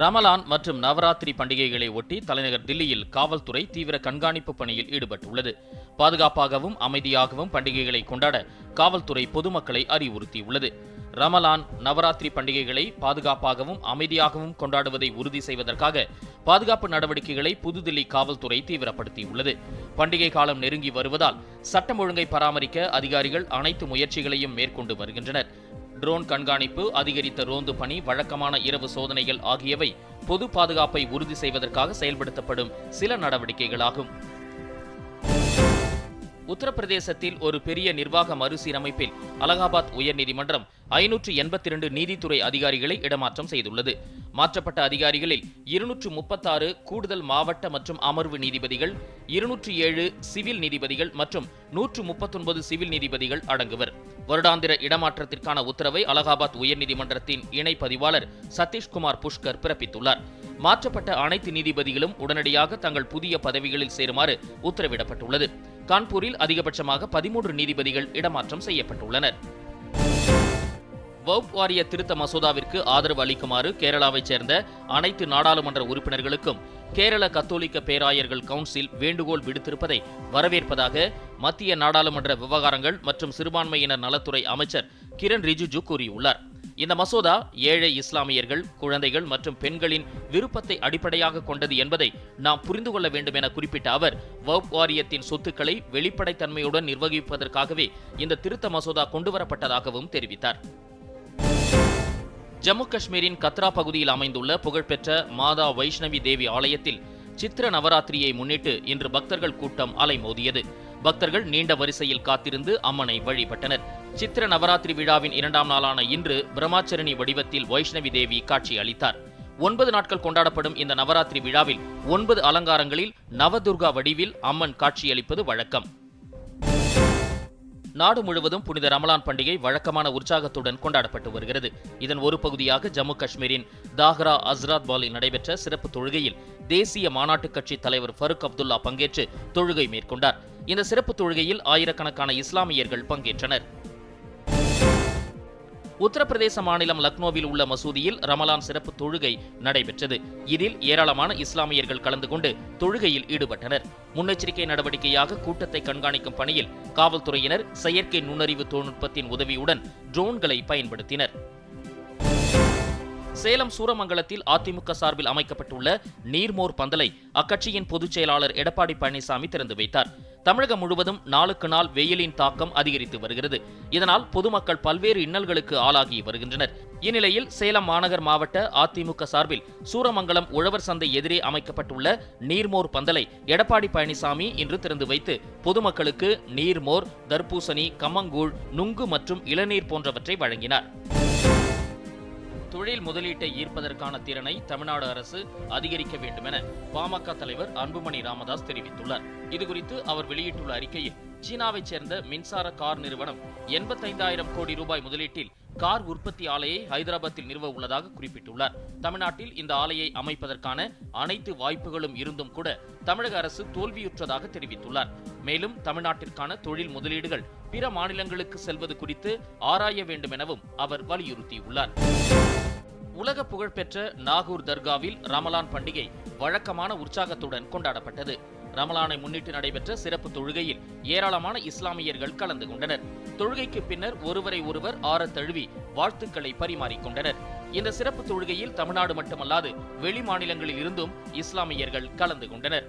ரமலான் மற்றும் நவராத்திரி பண்டிகைகளை ஒட்டி தலைநகர் தில்லியில் காவல்துறை தீவிர கண்காணிப்பு பணியில் ஈடுபட்டுள்ளது. பாதுகாப்பாகவும் அமைதியாகவும் பண்டிகைகளை கொண்டாட காவல்துறை பொதுமக்களை அறிவுறுத்தியுள்ளது. ரமலான் நவராத்திரி பண்டிகைகளை பாதுகாப்பாகவும் அமைதியாகவும் கொண்டாடுவதை உறுதி செய்வதற்காக பாதுகாப்பு நடவடிக்கைகளை புதுதில்லி காவல்துறை தீவிரப்படுத்தியுள்ளது. பண்டிகை காலம் நெருங்கி வருவதால் சட்டம் ஒழுங்கை பராமரிக்க அதிகாரிகள் அனைத்து முயற்சிகளையும் மேற்கொண்டு வருகின்றனர். ட்ரோன் கண்காணிப்பு அதிகரித்த ரோந்து பணி வழக்கமான இரவு சோதனைகள் ஆகியவை பொது பாதுகாப்பை உறுதி செய்வதற்காக செயல்படுத்தப்படும் சில நடவடிக்கைகளாகும். உத்தரப்பிரதேசத்தில் ஒரு பெரிய நிர்வாக மறுசீரமைப்பில் அலகாபாத் உயர்நீதிமன்றம் ஐநூற்று எண்பத்தி இரண்டு நீதித்துறை அதிகாரிகளை இடமாற்றம் செய்துள்ளது. மாற்றப்பட்ட அதிகாரிகளில் இருநூற்று முப்பத்தாறு கூடுதல் மாவட்ட மற்றும் அமர்வு நீதிபதிகள் இருநூற்று ஏழு சிவில் நீதிபதிகள் மற்றும் நூற்று முப்பத்தொன்பது சிவில் நீதிபதிகள் அடங்குவர். வருடாந்திர இடமாற்றத்திற்கான உத்தரவை அலகாபாத் உயர்நீதிமன்றத்தின் இணை பதிவாளர் சதீஷ்குமார் புஷ்கர் பிறப்பித்துள்ளார். மாற்றப்பட்ட அனைத்து நீதிபதிகளும் உடனடியாக தங்கள் புதிய பதவிகளில் சேருமாறு உத்தரவிடப்பட்டுள்ளது. கான்பூரில் அதிகபட்சமாக பதிமூன்று நீதிபதிகள் இடமாற்றம் செய்யப்பட்டுள்ளனர். வவுப் வாரிய திருத்த மசோதாவிற்கு ஆதரவு அளிக்குமாறு கேரளாவைச் சேர்ந்த அனைத்து நாடாளுமன்ற உறுப்பினர்களுக்கும் கேரள கத்தோலிக்க பேராயர்கள் கவுன்சில் வேண்டுகோள் விடுத்திருப்பதை வரவேற்பதாக மத்திய நாடாளுமன்ற விவகாரங்கள் மற்றும் சிறுபான்மையினர் நலத்துறை அமைச்சர் கிரண் ரிஜிஜு கூறியுள்ளார். இந்த மசோதா ஏழை இஸ்லாமியர்கள் குழந்தைகள் மற்றும் பெண்களின் விருப்பத்தை அடிப்படையாக கொண்டது என்பதை நாம் புரிந்து கொள்ள வேண்டும் என குறிப்பிட்ட அவர் வக்ஃப் வாரியத்தின் சொத்துக்களை வெளிப்படைத்தன்மையுடன் நிர்வகிப்பதற்காகவே இந்த திருத்த மசோதா கொண்டுவரப்பட்டதாகவும் தெரிவித்தார். ஜம்மு காஷ்மீரின் கத்ரா பகுதியில் அமைந்துள்ள புகழ்பெற்ற மாதா வைஷ்ணவி தேவி ஆலயத்தில் சித்திர நவராத்திரியை முன்னிட்டு இன்று பக்தர்கள் கூட்டம் அலைமோதியது. பக்தர்கள் நீண்ட வரிசையில் காத்திருந்து அம்மனை வழிபட்டனர். சித்திர நவராத்திரி விழாவின் இரண்டாம் நாளான இன்று பிரம்மாச்சரணி வடிவத்தில் வைஷ்ணவி தேவி காட்சி அளித்தார் ஒன்பது நாட்கள் கொண்டாடப்படும் இந்த நவராத்திரி விழாவில் ஒன்பது அலங்காரங்களில் நவதுர்கா வடிவில் அம்மன் காட்சியளிப்பது வழக்கம். நாடு முழுவதும் புனித ரமலான் பண்டிகை வழக்கமான உற்சாகத்துடன் கொண்டாடப்பட்டு வருகிறது. இதன் ஒரு பகுதியாக ஜம்மு காஷ்மீரின் தாஹ்ரா அஸ்ராத் பாலில் நடைபெற்ற சிறப்பு தொழுகையில் தேசிய மாநாட்டுக் கட்சி தலைவர் ஃபருக் அப்துல்லா பங்கேற்று தொழுகை மேற்கொண்டார். இந்த சிறப்பு தொழுகையில் ஆயிரக்கணக்கான இஸ்லாமியர்கள் பங்கேற்றனர். உத்தரப்பிரதேச மாநிலம் லக்னோவில் உள்ள மசூதியில் ரமலான் சிறப்பு தொழுகை நடைபெற்றது. இதில் ஏராளமான இஸ்லாமியர்கள் கலந்து கொண்டு தொழுகையில் ஈடுபட்டனர். முன்னெச்சரிக்கை நடவடிக்கையாக கூட்டத்தை கண்காணிக்கும் பணியில் காவல்துறையினர் செயற்கை நுண்ணறிவு தொழில்நுட்பத்தின் உதவியுடன் ட்ரோன்களை பயன்படுத்தினர். சேலம் சூரமங்கலத்தில் அதிமுக சார்பில் அமைக்கப்பட்டுள்ள நீர்மோர் பந்தலை அக்கட்சியின் பொதுச் செயலாளர் எடப்பாடி பழனிசாமி திறந்து வைத்தார். தமிழகம் முழுவதும் நாளுக்கு நாள் வெயிலின் தாக்கம் அதிகரித்து வருகிறது. இதனால் பொதுமக்கள் பல்வேறு இன்னல்களுக்கு ஆளாகி வருகின்றனர். இந்நிலையில் சேலம் மாநகர் மாவட்ட அதிமுக சார்பில் சூரமங்கலம் உழவர் சந்தை எதிரே அமைக்கப்பட்டுள்ள நீர்மோர் பந்தலை எடப்பாடி பழனிசாமி இன்று திறந்து வைத்து பொதுமக்களுக்கு நீர்மோர் தர்பூசணி கம்மங்கூழ் நுங்கு மற்றும் இளநீர் போன்றவற்றை வழங்கினார். தொழில் முதலீட்டை ஈர்ப்பதற்கான திறனை தமிழ்நாடு அரசு அதிகரிக்க வேண்டும் என பாமக தலைவர் அன்புமணி ராமதாஸ் தெரிவித்துள்ளார். இதுகுறித்து அவர் வெளியிட்டுள்ள அறிக்கையில் சீனாவைச் சேர்ந்த மின்சார கார் நிறுவனம் எண்பத்தைந்தாயிரம் கோடி ரூபாய் முதலீட்டில் கார் உற்பத்தி ஆலையை ஹைதராபாத்தில் நிறுவ உள்ளதாக குறிப்பிட்டுள்ளார். தமிழ்நாட்டில் இந்த ஆலையை அமைப்பதற்கான அனைத்து வாய்ப்புகளும் இருந்தும் கூட தமிழக அரசு தோல்வியுற்றதாக தெரிவித்துள்ளார். மேலும் தமிழ்நாட்டிற்கான தொழில் முதலீடுகள் பிற மாநிலங்களுக்கு செல்வது குறித்து ஆராய வேண்டும் எனவும் அவர் வலியுறுத்தியுள்ளார். உலக புகழ்பெற்ற நாகூர் தர்காவில் ரமலான் பண்டிகை வழக்கமான உற்சாகத்துடன் கொண்டாடப்பட்டது. ரமலானை முன்னிட்டு நடைபெற்ற சிறப்பு தொழுகையில் ஏராளமான இஸ்லாமியர்கள் கலந்து கொண்டனர். தொழுகைக்கு பின்னர் ஒருவரை ஒருவர் ஆற தழுவி வாழ்த்துக்களை பரிமாறிக்கொண்டனர் இந்த சிறப்பு தொழுகையில் தமிழ்நாடு மட்டுமல்லாது வெளி மாநிலங்களில் இருந்தும் இஸ்லாமியர்கள் கலந்து கொண்டனர்.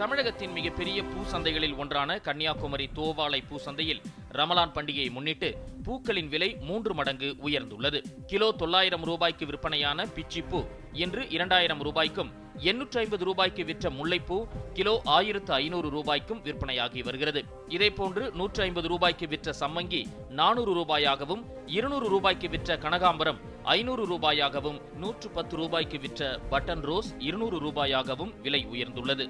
தமிழகத்தின் மிகப்பெரிய பூ சந்தைகளில் ஒன்றான கன்னியாகுமரி தோவாளை பூ சந்தையில் ரமலான் பண்டிகையை முன்னிட்டு பூக்களின் விலை மூன்று மடங்கு உயர்ந்துள்ளது. கிலோ தொள்ளாயிரம் ரூபாய்க்கு விற்பனையான பிச்சிப்பூ இன்று இரண்டாயிரம் ரூபாய்க்கும் எண்ணூற்றி ஐம்பது ரூபாய்க்கு விற்ற முல்லைப்பூ கிலோ ஆயிரத்து ஐநூறு ரூபாய்க்கும் விற்பனையாகி வருகிறது. இதேபோன்று நூற்றி ஐம்பது ரூபாய்க்கு விற்ற சம்மங்கி நானூறு ரூபாயாகவும் இருநூறு ரூபாய்க்கு விற்ற கனகாம்பரம் ஐநூறு ரூபாயாகவும் நூற்று பத்து ரூபாய்க்கு விற்ற பட்டன் ரோஸ் இருநூறு ரூபாயாகவும் விலை உயர்ந்துள்ளது.